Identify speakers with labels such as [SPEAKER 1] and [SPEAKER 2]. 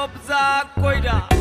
[SPEAKER 1] কবজা কইরা